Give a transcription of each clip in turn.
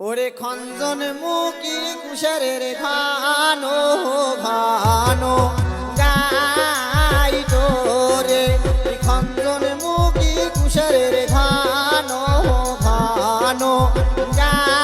ওরে খঞ্জন মুখি কুশারের ঘানো ঘানো গাই তোরে খঞ্জন মুখি কুশারের ঘানো ঘানো গা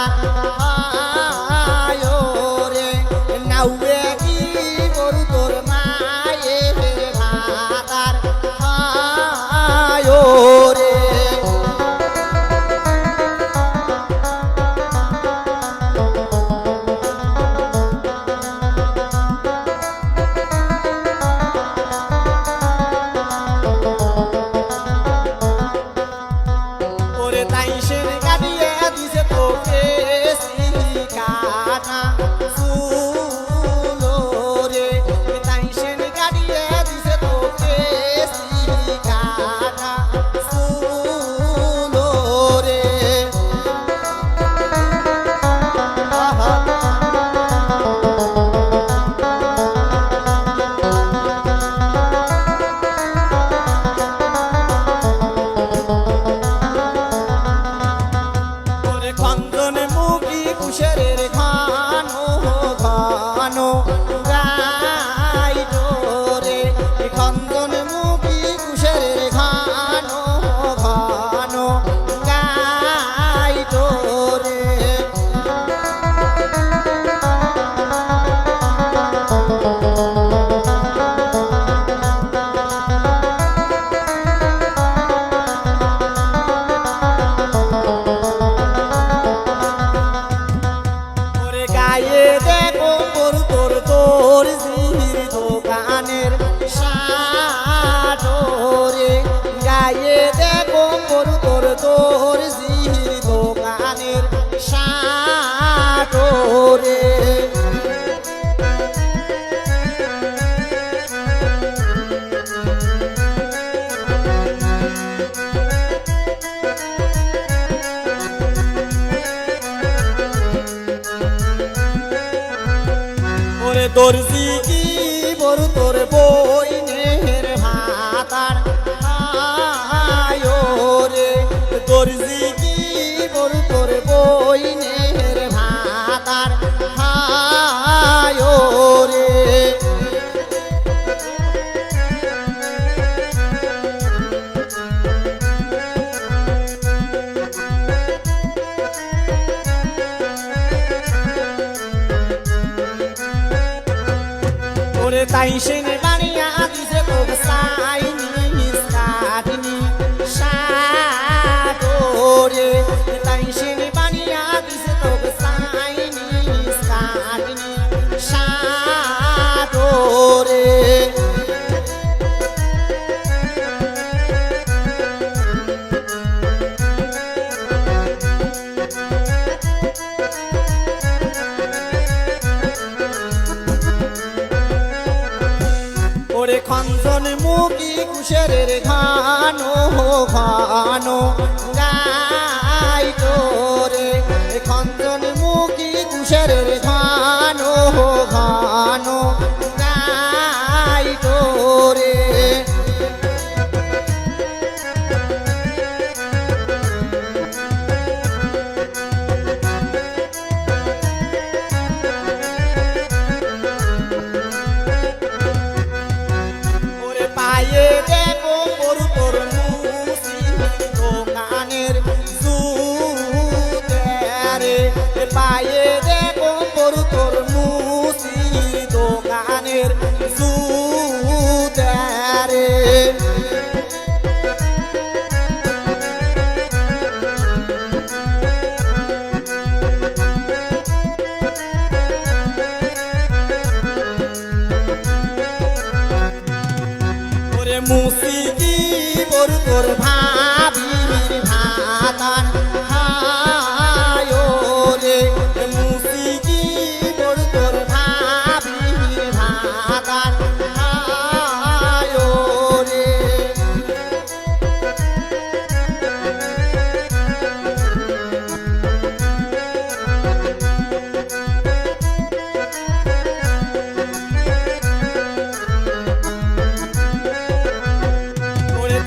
Pablo. কুশের রেখা তোর সিকি বড় তোর তাই সে বানিয়া দিছে করে খঞ্জন মুখি কুশের রে খানো হো খানো গাই তোরে খঞ্জন মুখি কুশের রে ঘানো। ayé dẹ́. মুসিকি বর তোর ভাই।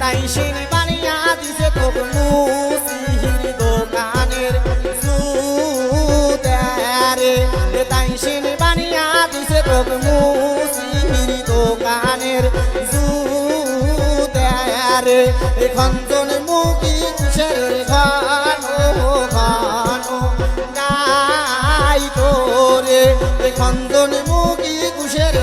সিঁড়ি বানিয়া দিছে তোকে মুসিহির দোকানের সুদারে তাই সিঁড়ি বানিয়া দিছে তোকে মুসিহির দোকানের সুদারে এখন জন মুখি কুশের ঘন ঘন গাই তোরে। এখন জন মুখি কুশের